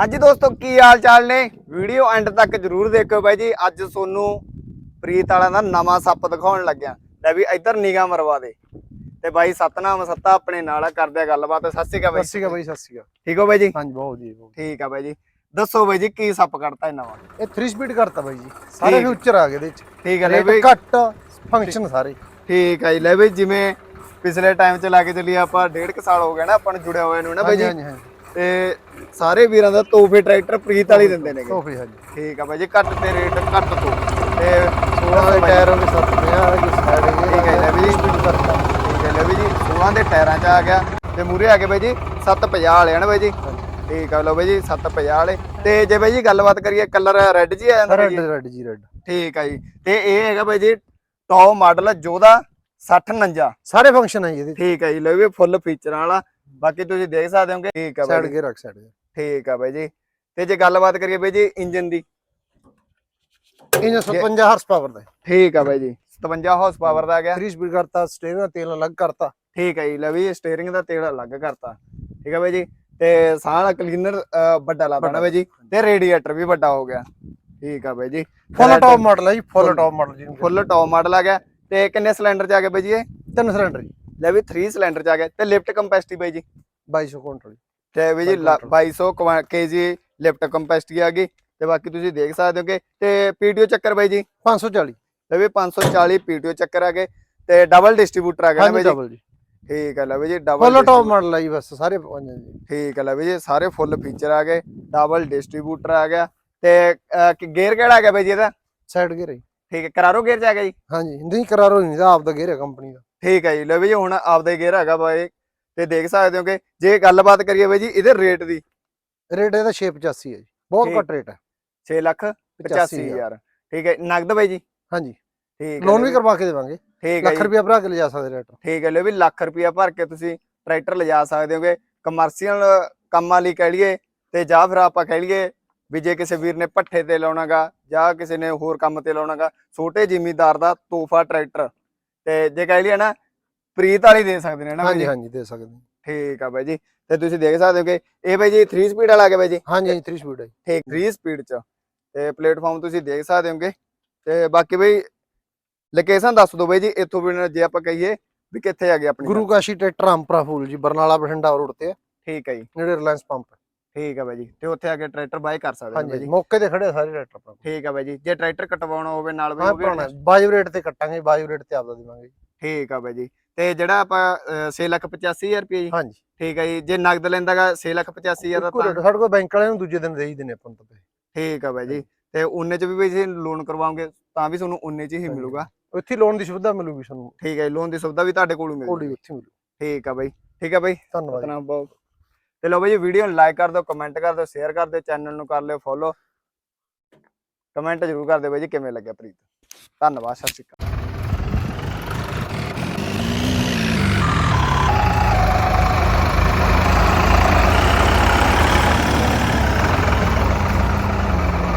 ਹਾਂਜੀ ਦੋਸਤੋ ਕੀ ਹਾਲ ਚਾਲ ਨੇ? ਵੀਡੀਓ ਐਂਡ ਤੱਕ ਜਰੂਰ ਦੇਖਿਓ ਬਾਈ ਜੀ। ਅੱਜ ਤੁਹਾਨੂੰ ਪ੍ਰੀਤ ਵਾਲਿਆਂ ਦਾ ਨਵਾਂ ਸੱਪ ਦਿਖਾਉਣ ਲੱਗਿਆ। ਲੈ ਵੀ ਇੱਧਰ ਨਿਗਾਹ ਮਰਵਾ ਦੇ। ਤੇ ਬਾਈ ਸਤਨਾਮ ਸੱਤਾ ਆਪਣੇ ਨਾਲ ਆ, ਕਰਦੇ ਆ ਗੱਲਬਾਤ। ਸਤਿ ਸ਼੍ਰੀ ਅਕਾਲ ਬਾਈ। ਸਤਿ ਸ਼੍ਰੀ ਅਕਾਲ ਬਾਈ ਸਤਿ ਸ਼੍ਰੀ ਅਕਾਲ। ਠੀਕ ਹੋ ਬਾਈ ਜੀ? ਹਾਂਜੀ ਬਹੁਤ ਜੀ ਬਹੁਤ ਠੀਕ ਆ ਬਾਈ ਜੀ। ਦੱਸੋ ਬਾਈ ਜੀ ਕੀ ਸੱਪ ਕੱਢਤਾ ਇਹ ਨਵਾਂ? ਇਹ 3 ਸਪੀਡ ਕਰਤਾ ਬਾਈ ਜੀ। ਸਾਰੇ ਠੀਕ। ਫਿਊਚਰ ਆ ਗਏ ਇਹਦੇ ਵਿੱਚ ਠੀਕ ਆ ਲੈ ਰੇਟ ਬਈ ਘੱਟ ਫੰਕਸ਼ਨ ਸਾਰੇ। ਠੀਕ ਆ ਜੀ। ਲੈ ਬਈ ਜਿਵੇਂ ਪਿਛਲੇ ਟਾਈਮ ਚ ਲਾ ਕੇ ਚੱਲੀ ਆਪਾਂ ਡੇਢ ਕੁ ਸਾਲ ਹੋ ਗਿਆ ਨਾ ਆਪਾਂ ਨੂੰ ਜੁੜਿਆ ਹੋਇਆ ਨੂੰ ਨਾ ਬਾਈ ਹਾਂਜੀ ਜੀ ਹਾਂਜੀ ਹਾਂਜੀ। ਤੇ ਸਾਰੇ ਵੀਰਾਂ ਦਾ ਤੋਹਫੇ ਟਰੈਕਟਰ ਪ੍ਰੀਤ ਵਾਲੀ ਦਿੰਦੇ ਨੇਗੇ। ਤੋਹਫੇ ਹਾਂਜੀ। ਠੀਕ ਆ ਬਾਈ ਜੀ ਘੱਟ ਤੇ ਰੇਟ ਘੱਟ ਤੋਂ ਤੇ 16 ਦੇ ਟਾਇਰ ਹੋ ਗਏ 7 ਦੇ ਆ ਇਹ ਸਾਈਡ ਠੀਕ ਹੈ ਲੈ ਵੀ ਜੀ। ਸਪੀਡ ਕਰਤਾ ਠੀਕ ਹੈ ਲੈ ਵੀ ਜੀ 16 ਦੇ ਟਾਇਰਾਂ 'ਚ ਆ ਗਿਆ। ਤੇ ਮੂਰੇ ਆ ਗਏ ਬਾਈ ਜੀ 750 ਵਾਲੇ ਹਨ ਬਾਈ ਜੀ। ਠੀਕ ਆ ਲੋ ਬਾਈ ਜੀ 750 ਵਾਲੇ। ਤੇ ਜੇ ਬਾਈ ਜੀ ਗੱਲਬਾਤ ਕਰੀਏ ਕਲਰ ਰੈੱਡ ਜੀ ਆ ਜਾਂਦਾ ਰੈੱਡ ਜੀ? ਰੈੱਡ ਜੀ ਰੈੱਡ। ਠੀਕ ਆ ਜੀ। ਤੇ ਇਹ ਹੈਗਾ ਬਾਈ ਜੀ ਟੌਪ ਮਾਡਲ ਜੋਦਾ 6049 ਸਾਰੇ ਫੰਕਸ਼ਨ ਹੈ ਜੀ ਇਹਦੇ ਠੀਕ ਆ ਜੀ ਲੋ ਵੀ ਫੁੱਲ ਫੀਚਰਾਂ ਵਾਲਾ। ਬਾਕੀ ਤੁਸੀਂ ਦੇਖ ਸਕਦੇ ਹੋਗੇ ਠੀਕ ਆ ਸਾਈਡ ਬਾਈ ਗੇਅਰ ਰੱਖ ਸਾਈਡ ਠੀਕ ਆ ਬਾਈ ਜੀ। ਤੇ ਜੇ ਗੱਲਬਾਤ ਕਰੀਏ ਬਾਈ ਜੀ ਇੰਜਨ ਦੀ ਇਹ 150 ਹਾਰਸ ਪਾਵਰ ਦਾ ਠੀਕ ਆ ਬਾਈ ਜੀ 57 ਹਾਰਸ ਪਾਵਰ ਦਾ ਆ ਗਿਆ। 3 ਸਪੀਡ ਕਰਤਾ ਸਟੇਰਿੰਗ ਦਾ ਤੇਲ ਅਲੱਗ ਕਰਤਾ। ਠੀਕ ਹੈ ਜੀ ਲੈ ਵੀ ਸਟੀਅਰਿੰਗ ਦਾ ਤੇਲ ਅਲੱਗ ਕਰਤਾ। ਠੀਕ ਹੈ ਬਾਈ ਜੀ ਤੇ ਸਾਹ ਵਾਲਾ ਕਲੀਨਰ ਵੱਡਾ ਲਾ ਦੇਣਾ ਬਾਈ ਜੀ ਤੇ ਰੇਡੀਏਟਰ ਵੀ ਵੱਡਾ ਹੋ ਗਿਆ। ਠੀਕ ਆ ਬਾਈ ਜੀ। ਫੁੱਲ ਟੌਪ ਮਾਡਲ ਹੈ ਜੀ ਫੁੱਲ ਟੌਪ ਮਾਡਲ ਜੀ। ਫੁੱਲ ਟੌਪ ਮਾਡਲ ਆ ਗਿਆ। ਤੇ ਕਿੰਨੇ ਸਿਲੰਡਰ ਚ ਆ ਗਿਆ ਬਾਈ ਜੀ ਇਹ? ਤਿੰਨ ਸਿਲੰਡਰ ਜੀ। ਲੈ ਵੀ 3 ਸਿਲੰਡਰ ਚ ਆ ਗਿਆ ਤੇ ਲਿਫਟ ਕੰਪੈਸਿਟੀ ਬਾਈ ਜੀ? 2200 ਕੁਇੰਟਲ ਤੇ ਬਾਈ ਜੀ ਲ- 2200 ਕੇਜੀ ਲਿਫਟ ਕੰਪੈਸਿਟੀ ਆ ਗਈ ਤੇ ਬਾਕੀ ਤੁਸੀਂ ਦੇਖ ਸਕਦੇ ਹੋਗੇ ਤੇ ਪੀਟੀਓ ਚੱਕਰ ਬਾਈ ਜੀ? 540 ਲੈ ਵੀ 540 ਪੀਟੀਓ ਚੱਕਰ ਆ ਗਏ ਤੇ ਡਬਲ ਡਿਸਟ੍ਰੀਬਿਊਟਰ ਆ ਗਿਆ ਨਾ ਬਾਈ ਜੀ? ਡਬਲ ਜੀ। ਠੀਕ ਹੈ ਲੈ ਵੀ ਜੀ ਡਬਲ ਫੁੱਲ ਟੌਪ ਮਾਡਲ ਹੈ ਜੀ ਬਸ ਸਾਰੇ ਪੰਜ ਜੀ। ਠੀਕ ਹੈ ਲੈ ਵੀ ਜੀ ਸਾਰੇ ਫੁੱਲ ਫੀਚਰ ਆ ਗਏ ਡਬਲ ਡਿਸਟ੍ਰੀਬਿਊਟਰ ਆ ਗਿਆ ਤੇ ਗੇਅਰ ਕਿਹੜਾ ਆ ਗਿਆ ਬਾਈ ਜੀ ਇਹਦਾ? ਸਾਈਡ ਗੇਅਰ ਹੈ। ਠੀਕ ਹੈ ਕਰਾਰੋ ਗੇਅਰ ਚ ਆ ਗਿਆ ਜੀ? ਹਾਂਜੀ ਨਹੀਂ ਕਰਾਰੋ ਨਹੀਂ ਦਾ ਆਪ ਦਾ ਗੇਅਰ ਹੈ ਕੰਪਨੀ ਦਾ। ਠੀਕ ਹੈ ਜੀ। ਲੈ ਜੀ ਹੁਣ ਆਪਦਾ ਗੇਅਰ ਹੈਗਾ ਬਾਈ ਤੇ ਦੇਖ ਸਕਦੇ ਹੋ ਕਿ ਜੇ ਗੱਲਬਾਤ ਕਰੀਏ ਬਾਈ ਜੀ ਇਹਦੇ ਰੇਟ ਦੀ। ਰੇਟ ਇਹਦਾ 685 ਹੈ ਜੀ। ਬਹੁਤ। ਘੱਟ ਰੇਟ ਹੈ। 6 ਲੱਖ 85000 ਠੀਕ ਹੈ ਨਗਦ ਬਾਈ ਜੀ? ਹਾਂਜੀ। ਠੀਕ ਹੈ ਲੋਨ ਵੀ ਕਰਵਾ ਕੇ ਦੇਵਾਂਗੇ। ਠੀਕ ਹੈ ਲੱਖ ਜੀ। ਰੁਪਇਆ ਭਰਾ ਕੇ ਲਿਜਾ ਸਕਦੇ ਰੇਟ ਠੀਕ ਹੈ ਲੈ ਵੀ ਲੱਖ ਰੁਪਇਆ ਭਰ ਕੇ ਤੁਸੀਂ ਟਰੈਕਟਰ ਲਿਜਾ ਸਕਦੇ ਹੋਗੇ। ਕਮਰਸ਼ੀਅਲ ਕੰਮਾਂ ਲਈ ਕਹਿ ਲਈਏ ਤੇ ਜਾਂ ਫਿਰ ਆਪਾਂ ਕਹਿ ਲਈਏ ਵੀ ਜੇ ਕਿਸੇ ਵੀਰ ਨੇ ਪੱਠੇ ਤੇ ਲਾਉਣਾਗਾ ਜਾਂ ਕਿਸੇ ਨੇ ਹੋਰ ਕੰਮ ਤੇ ਲਾਉਣਾਗਾ ਛੋਟੇ ਜ਼ਿਮੀਦਾਰ ਦਾ ਤੋਹਫਾ ਟਰੈਕਟਰ। ਤੇ ਜੇ ਕਹਿ ਲਈਏ ਨਾ ਪ੍ਰੀਤ ਵਾਲੀ ਦੇ ਸਕਦੇ ਨੇ ਨਾ ਬਾਈ ਹਾਂਜੀ ਜੀ? ਹਾਂਜੀ ਦੇ ਸਕਦੇ ਹਾਂ। ਠੀਕ ਆ ਬਾਈ ਜੀ। ਤੇ ਤੁਸੀਂ ਦੇਖ ਸਕਦੇ ਹੋ ਕਿ ਇਹ ਬਾਈ ਜੀ 3 ਸਪੀਡ ਵਾਲਾ ਆ ਗਿਆ ਬਾਈ ਜੀ। ਹਾਂਜੀ ਹਾਂਜੀ 3 ਸਪੀਡ ਹੈ ਜੀ। ਠੀਕ 3 ਸਪੀਡ ਚ। ਤੇ ਪਲੇਟਫਾਰਮ ਤੁਸੀਂ ਦੇਖ ਸਕਦੇ ਹੋਗੇ। ਤੇ ਬਾਕੀ ਬਈ ਲੋਕੇਸ਼ਨ ਦੱਸ ਦਿਓ ਬਾਈ ਜੀ ਇੱਥੋਂ ਵੀ ਜੇ ਆਪਾਂ ਕਹੀਏ ਵੀ ਕਿੱਥੇ ਆ ਗਈ ਆਪਣੀ ਗੁਰੂ ਕਾਸ਼ੀ ਟਰੈਕਟਰ ਅੰਪਰਾ ਫੂਲ ਜੀ ਬਰਨਾਲਾ ਬਠਿੰਡਾ ਰੋਡ ਤੇ ਹੈ ਠੀਕ ਹੈ ਜੀ। ਨੇੜੇ ਰਿਲਾਇੰਸ ਪੰਪ ਠੀਕ ਆ ਬਾਈ ਜੀ ਤੇ ਉੱਥੇ ਆ ਕੇ ਟਰੈਕਟਰ ਬਾਈ ਕਰ ਸਕਦੇ ਹੋ ਬਾਈ ਹਾਂਜੀ ਜੀ। ਮੌਕੇ ਤੇ ਖੜੇ ਆ ਸਾਰੇ ਟਰੈਕਟਰ ਆਪਣਾ ਠੀਕ ਆ ਬਾਈ ਜੀ ਜੇ ਟਰੈਕਟਰ ਕਟਵਾਉਣਾ ਹੋਵੇ ਨਾਲ ਬਾਈ ਹਾਂ ਉਹ ਵੀ ਪੁਰਾਣਾ ਬਾਜੂ ਰੇਟ ਤੇ ਕੱਟਾਂਗੇ ਬਾਜੂ ਰੇਟ ਤੇ ਆਪਦਾ ਦੇਵਾਂਗੇ ਜੀ। ਠੀਕ ਆ ਬਾਈ ਜੀ ਤੇ ਜਿਹੜਾ ਆਪਾਂ 685000 ਰੁਪਏ ਜੀ। ਹਾਂਜੀ। ਠੀਕ ਆ ਜੀ ਜੇ ਨਗਦ ਲੈਂਦਾਗਾ 685000 ਦਾ ਇੱਕੋ ਤਾਂ ਸਾਡੇ ਕੋਲ ਬੈਂਕ ਵਾਲਿਆਂ ਨੂੰ ਦੂਜੇ ਦਿਨ ਦੇ ਹੀ ਦਿੰਦੇ ਆਪਾਂ ਨੂੰ ਤਾਂ ਪੈਸੇ। ਠੀਕ ਆ ਬਾਈ ਜੀ ਤੇ ਉਹਨੇ ਚ ਵੀ ਬਾਈ ਜੀ ਲੋਨ ਕਰਵਾਓਗੇ ਤਾਂ ਵੀ ਤੁਹਾਨੂੰ ਉਹਨੇ ਚ ਹੀ ਹਾਂਜੀ। ਮਿਲੂਗਾ। ਉੱਥੇ ਲੋਨ ਦੀ ਸੁਵਿਧਾ ਮਿਲੂਗੀ ਤੁਹਾਨੂੰ ਠੀਕ ਹੈ ਲੋਨ ਦੀ ਸੁਵਿਧਾ ਵੀ ਤੁਹਾਡੇ ਕੋਲੋਂ ਕੋਲ ਹੀ ਮਿਲੂਗੀ ਉੱਥੇ ਮਿਲੂ ਠੀਕ ਆ ਬਾਈ ਠੀਕ ਆ ਬਾਈ। ਧੰਨਵਾਦ ਜੀ। ਬਹੁਤ ਤੇ ਲਓ ਬਾਈ ਜੀ ਵੀਡੀਓ ਨੂੰ ਲਾਈਕ ਕਰ ਦਿਓ ਕਮੈਂਟ ਕਰ ਦਿਓ ਸ਼ੇਅਰ ਕਰ ਦਿਓ ਚੈਨਲ ਨੂੰ ਕਰ ਲਿਓ ਫੋਲੋ ਕਮੈਂਟ ਜ਼ਰੂਰ ਕਰ ਦਿਓ ਬਾਈ ਜੀ, ਕਿਵੇਂ ਲੱਗਿਆ ਪ੍ਰੀਤ? ਧੰਨਵਾਦ, ਸਤਿ ਸ਼੍ਰੀ ਅਕਾਲ।